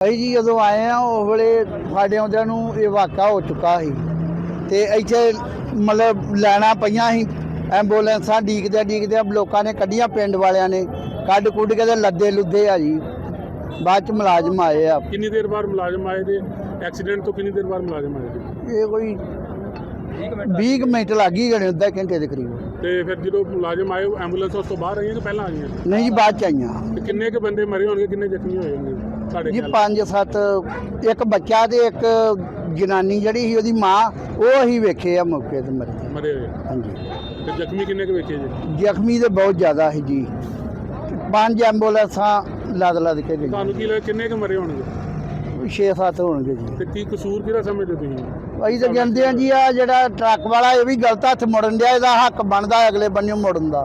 ਅਸੀਂ ਜੀ ਜਦੋਂ ਆਏ ਆ ਉਸ ਵੇਲੇ ਸਾਡੇ ਆਉਂਦਿਆਂ ਨੂੰ ਇਹ ਵਾਕਾ ਹੋ ਚੁੱਕਾ ਸੀ। ਤੇ ਇੱਥੇ ਮਤਲਬ ਲੈਣਾ ਪਈਆਂ ਸੀ ਐਂਬੂਲੈਂਸਾਂ ਡੀਕਦੇ ਡੀਕਦੇ ਲੋਕਾਂ ਨੇ ਕੱਢੀਆਂ ਪਿੰਡ ਵਾਲਿਆਂ ਨੇ ਕੱਢ ਕੁੱਢ ਕੇ ਤੇ ਲੱਦੇ ਲੁੱਦੇ ਆ ਜੀ। ਬਾਅਦ ਚ ਮੁਲਾਜ਼ਮ ਆਏ ਆ। ਕਿੰਨੀ ਦੇਰ ਬਾਅਦ ਮੁਲਾਜ਼ਮ ਆਏ ਤੇ ਐਕਸੀਡੈਂਟ ਤੋਂ ਕਿੰਨੀ ਦੇਰ ਬਾਅਦ ਮੁਲਾਜ਼ਮ ਆਏ ਜੀ ਇਹ ਕੋਈ 20 ਕੁ ਮਿੰਟ ਲੱਗ ਹੀ ਗਏ ਅੱਧਾ ਘੰਟੇ ਦੇ ਕਰੀਬ। ਤੇ ਫਿਰ ਜਦੋਂ ਮੁਲਾਜ਼ਮ ਆਏ ਐਂਬੂਲੈਂਸ ਉਸ ਤੋਂ ਬਾਹਰ ਆਈਆਂ ਕਿ ਪਹਿਲਾਂ ਆਈਆਂ? ਨਹੀਂ ਜੀ ਬਾਅਦ ਚ ਆਈਆਂ। ਤੇ ਕਿੰਨੇ ਕੁ ਬੰਦੇ ਮਰੇ ਹੋਣਗੇ ਕਿੰਨੇ ਜ਼ਖਮੀ ਹੋਏ ਹੋਣਗੇ? ਜੀ ਖਿਆਲ ਪੰਜ ਸੱਤ ਇੱਕ ਬੱਚਾ ਤੇ ਇੱਕ ਜਨਾਨੀ ਜਿਹੜੀ ਸੀ ਉਹਦੀ ਮਾਂ ਉਹ ਅਸੀਂ ਵੇਖੇ ਆ ਮੌਕੇ ਤੇ ਮਰੇ ਮਰੇ ਹੋਏ। ਹਾਂਜੀ। ਤੇ ਜ਼ਖਮੀ ਕਿੰਨੇ ਕੁ ਵੇਖੇ ਜੀ? ਜ਼ਖਮੀ ਤੇ ਬਹੁਤ ਜ਼ਿਆਦਾ ਸੀ ਜੀ। ਪੰਜ ਐਂਬੂਲੈਂਸਾਂ ਲੱਦ ਲੱਦ ਕੇ ਗਈਆਂ। ਤੁਹਾਨੂੰ ਕੀ ਲੱਗਦਾ ਕਿੰਨੇ ਕੁ ਮਰੇ ਹੋਣਗੇ? 6-7 ਹੋਣਗੇ ਜੀ। ਤੇ ਕੀ ਕਸੂਰ ਕਿਹਦਾ ਸਮਝਦੇ ਤੁਸੀਂ? ਅਸੀਂ ਤਾਂ ਕਹਿੰਦੇ ਆ ਜੀ ਆ ਜਿਹੜਾ ਟਰੱਕ ਵਾਲਾ ਇਹ ਵੀ ਗਲਤ ਹੱਥ ਮੁੜਨ ਡਿਆ ਇਹਦਾ ਹੱਕ ਬਣਦਾ ਅਗਲੇ ਬੰਨੇ ਮੁੜਨ ਦਾ।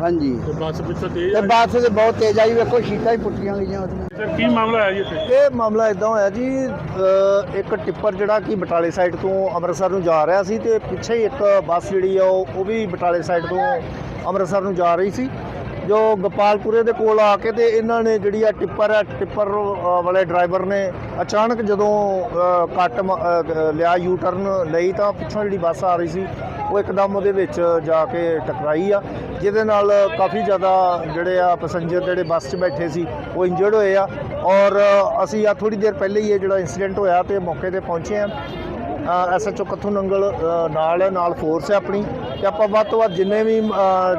ਹਾਂਜੀ। ਤੇ ਬੱਸ ਪਿੱਛੋਂ ਤੇਜ਼ ਤੇ ਆਈ? ਬੱਸ ਤੇ ਬਹੁਤ ਤੇਜ਼ ਆਈ ਵੇਖੋ ਸ਼ੀਟਾਂ ਹੀ ਪੁੱਟੀਆਂ ਗਈਆਂ ਉਹਦੀਆਂ ਸਰ ਕੀ ਮਾਮਲਾ ਹੈ ਜੀ ਇੱਥੇ? ਇਹ ਮਾਮਲਾ ਇਦਾਂ ਹੋਇਆ ਜੀ ਅ, ਇੱਕ ਟਿੱਪਰ ਜਿਹੜਾ ਕਿ ਬਟਾਲੇ ਸਾਈਡ ਤੋਂ ਅੰਮ੍ਰਿਤਸਰ ਨੂੰ ਜਾ ਰਿਹਾ ਸੀ ਤੇ ਪਿੱਛੇ ਹੀ ਇੱਕ ਬੱਸ ਜਿਹੜੀ ਆ ਉਹ ਉਹ ਵੀ ਬਟਾਲੇ ਸਾਈਡ ਤੋਂ ਅੰਮ੍ਰਿਤਸਰ ਨੂੰ ਜਾ ਰਹੀ ਸੀ। ਜੋ ਗੋਪਾਲਪੁਰੇ ਦੇ ਕੋਲ ਆ ਕੇ ਤੇ ਇਹਨਾਂ ਨੇ ਜਿਹੜੀ ਆ ਟਿੱਪਰ ਆ ਟਿੱਪਰ ਅ, ਵਾਲੇ ਡਰਾਈਵਰ ਨੇ ਅਚਾਨਕ ਜਦੋਂ ਅ, ਕੱਟ ਮ- ਅ, ਲਿਆ ਯੂ ਟਰਨ ਲਈ ਤਾਂ ਪਿੱਛੋਂ ਜਿਹੜੀ ਬੱਸ ਆ ਰਹੀ ਸੀ ਉਹ ਇੱਕਦਮ ਉਹਦੇ ਵਿੱਚ ਜਾ ਕੇ ਟਕਰਾਈ ਆ। ਜਿਹਦੇ ਨਾਲ ਕਾਫੀ ਜ਼ਿਆਦਾ ਜਿਹੜੇ ਆ ਪੈਸੇਂਜਰ ਜਿਹੜੇ ਬੱਸ 'ਚ ਬੈਠੇ ਸੀ ਉਹ ਇੰਜਰਡ ਹੋਏ ਆ। ਔਰ ਅਸੀਂ ਆ ਥੋੜੀ ਦੇਰ ਪਹਿਲੇ ਹੀ ਇਹ ਜਿਹੜਾ ਇਨਸੀਡੈਂਟ ਹੋਇਆ ਤੇ ਮੌਕੇ ਤੇ ਪਹੁੰਚੇ ਆ ਐਸਐਚਓ ਕੱਥੂ ਨੰਗਲ ਨਾਲ ਹੈ ਨਾਲ ਫੋਰਸ ਹੈ ਆਪਣੀ। ਤੇ ਆਪਾਂ ਵੱਧ ਤੋਂ ਵੱਧ ਜਿੰਨੇ ਵੀ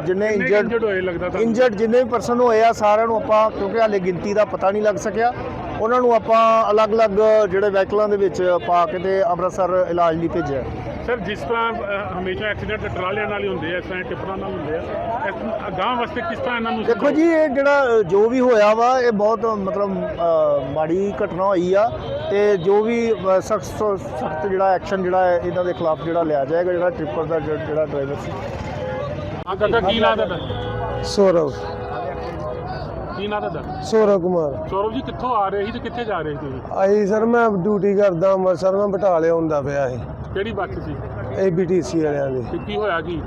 ਜਿੰਨੇ ਇੰਜਰਡ ਹੋਏ ਇੰਜਰਡ ਜਿੰਨੇ ਵੀ ਪਰਸਨ ਹੋਏ ਆ ਸਾਰਿਆਂ ਨੂੰ ਆਪਾਂ ਕਿਉਂਕਿ ਹਾਲੇ ਗਿਣਤੀ ਦਾ ਪਤਾ ਨਹੀਂ ਲੱਗ ਸਕਿਆ। ਉਹਨਾਂ ਨੂੰ ਆਪਾਂ ਅਲੱਗ-ਅਲੱਗ ਜਿਹੜੇ ਵਹੀਕਲਾਂ ਦੇ ਵਿੱਚ ਪਾ ਕੇ ਤੇ ਅੰਮ੍ਰਿਤਸਰ ਇਲਾਜ ਲਈ ਭੇਜਿਆ। ਸਰ ਜਿਸ ਤਰ੍ਹਾਂ ਹਮੇਸ਼ਾ ਐਕਸੀਡੈਂਟ ਟਰਾਲਿਆਂ ਨਾਲ ਹੀ ਹੁੰਦੇ ਆ ਇਸ ਤਰ੍ਹਾਂ ਟਿੱਪਰਾਂ ਨਾਲ ਹੁੰਦੇ ਆ। ਗਾਂ ਵਾਸਤੇ ਕਿਸ ਤਰ੍ਹਾਂ ਇਹਨਾਂ ਨੂੰ ਦੇਖੋ ਜੀ ਇਹ ਜਿਹੜਾ ਅ, ਜੋ ਵੀ ਹੋਇਆ ਵਾ ਇਹ ਬਹੁਤ ਮਤਲਬ ਅ, ਮਾੜੀ ਘਟਨਾ ਹੋਈ ਆ ਤੇ ਜੋ ਵੀ ਸਖਤ ਸਖਤ ਜਿਹੜਾ ਐਕਸ਼ਨ ਜਿਹੜਾ ਹੈ ਇਹਨਾਂ ਦੇ ਖਿਲਾਫ ਜਿਹੜਾ ਲਿਆ ਜਾਏਗਾ ਜਿਹੜਾ ਟ੍ਰਿਪਰ ਦਾ ਜਿਹੜਾ ਡਰਾਈਵਰ ਸੀ। ਹਾਂ ਕਾਕਾ ਕੀ ਨਾਂ ਤੁਹਾਡਾ ਸੌਰਵ। ਕੀ ਨਾਂ ਤੁਹਾਡਾ? ਸੌਰਵ ਕੁਮਾਰ। ਸੌਰਵ ਜੀ ਕਿੱਥੋਂ ਆ ਰਹੇ ਸੀ ਤੇ ਕਿੱਥੇ ਜਾ ਰਹੇ ਸੀ? ਤੁਸੀਂ? ਆਈ ਸਰ ਮੈਂ ਡਿਊਟੀ ਕਰਦਾ ਅੰਮ੍ਰਿਤਸਰ ਮੈਂ ਬਟਾਲੇ ਹੁੰਦਾ ਪਿਆ ਸੀ। ਕਿਹੜੀ ਬੱਸ ਸੀ? ਏਬੀਟੀਸੀ ਵਾਲਿਆਂ ਦੀ। ਤੇ ਕੀ ਹੋਇਆ ਕੀ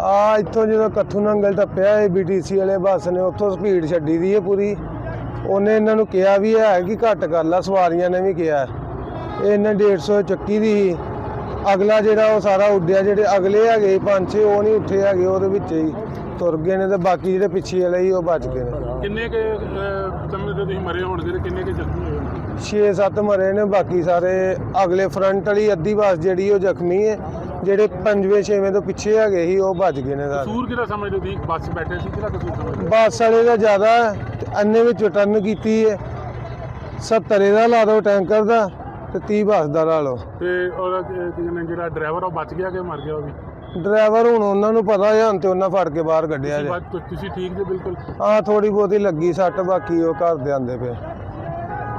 ਆ ਇੱਥੋਂ ਜਦੋਂ ਕੱਥੂ ਨੰਗਲ ਟੱਪਿਆ ਏਬੀਟੀਸੀ ਵਾਲੇ ਬੱਸ ਨੇ ਉੱਥੋਂ ਸਪੀਡ ਛੱਡੀ ਦੀ ਹੈ ਪੂਰੀ। ਉਹਨੇ ਇਹਨਾਂ ਨੂੰ ਕਿਹਾ ਵੀ ਹੈ ਕਿ ਘੱਟ ਕਰ ਲਾ ਸਵਾਰੀਆਂ ਨੇ ਵੀ ਕਿਹਾ। ਇਹ ਇਹਨੇ 150 ਚੱਕੀ ਦੀ ਸੀ। ਅਗਲਾ ਜਿਹੜਾ ਉਹ ਸਾਰਾ ਉੱਡਿਆ ਜਿਹੜੇ ਅਗਲੇ ਹੈਗੇ ਪੰਜ ਛੇ ਉਹ ਨਹੀਂ ਉੱਠੇ ਹੈਗੇ ਉਹਦੇ ਵਿੱਚ ਹੀ ਤੁਰ ਗਏ ਨੇ ਤੇ ਬਾਕੀ ਜਿਹੜੇ ਪਿੱਛੇ ਵਾਲੇ ਸੀ ਉਹ ਬਚ ਗਏ ਨੇ। ਕਿੰਨੇ ਕੇ ਸਮੇਂ ਤੇ ਤੁਸੀਂ ਮਰੇ ਹੋਣਗੇ ਤੇ ਕਿੰਨੇ ਕੇ ਜ਼ਖਮੀ ਹੋਏ ਹੋਣਗੇ? 6-7 ਮਰੇ ਨੇ ਬਾਕੀ ਸਾਰੇ ਅਗਲੇ ਫਰੰਟ ਵਾਲੀ ਅੱਧੀ ਬੱਸ ਜਿਹੜੀ ਉਹ ਜ਼ਖਮੀ ਹੈ ਜਿਹੜੇ ਪੰਜਵੇਂ ਛੇਵੇਂ ਤੋਂ ਪਿੱਛੇ ਹੈਗੇ ਸੀ ਉਹ ਭੱਜ ਗਏ ਨੇ ਸਾਰੇ ਕਸੂਰ ਕਿਹਦਾ ਸਮਝਦੇ ਹੋ ਤੁਸੀਂ ਬੱਸ 'ਚ ਬੈਠੇ ਸੀ ਕਿਹਦਾ ਕਸੂਰ ਸਮਝਦੇ ਹੋ? ਬੱਸ ਵਾਲੇ ਦਾ ਜ਼ਿਆਦਾ ਹੈ, ਤੇ ਅੰਨੇ ਵਿੱਚ ਟਰਨ ਕੀਤੀ ਹੈ 70 ਇਹਦਾ ਲਾ ਦਿਓ ਟੈਂਕਰ ਦਾ ਤੇ 30 ਬੱਸ ਦਾ ਲਾ ਲਓ ਤੇ ਔਰ ਕੀ ਕਹਿੰਦੇ ਜਿਹੜਾ ਡਰਾਈਵਰ ਉਹ ਬਚ ਗਿਆ ਕਿ ਮਰ ਗਿਆ ਉਹ ਵੀ ਡਰਾਈਵਰ ਹੁਣ ਉਹਨਾਂ ਨੂੰ ਪਤਾ ਹੈ ਹੁਣ ਤੇ ਉਹਨਾਂ ਫੜ ਕੇ ਬਾਹਰ ਕੱਢਿਆ ਜੇ। ਤੁਸੀਂ ਠੀਕ ਜੇ ਬਿਲਕੁਲ। ਆ ਥੋੜੀ ਬਹੁਤੀ ਲੱਗੀ ਸੱਟ ਬਾਕੀ ਉਹ ਘਰ ਦੇ ਆਂਦੇ ਪਏ।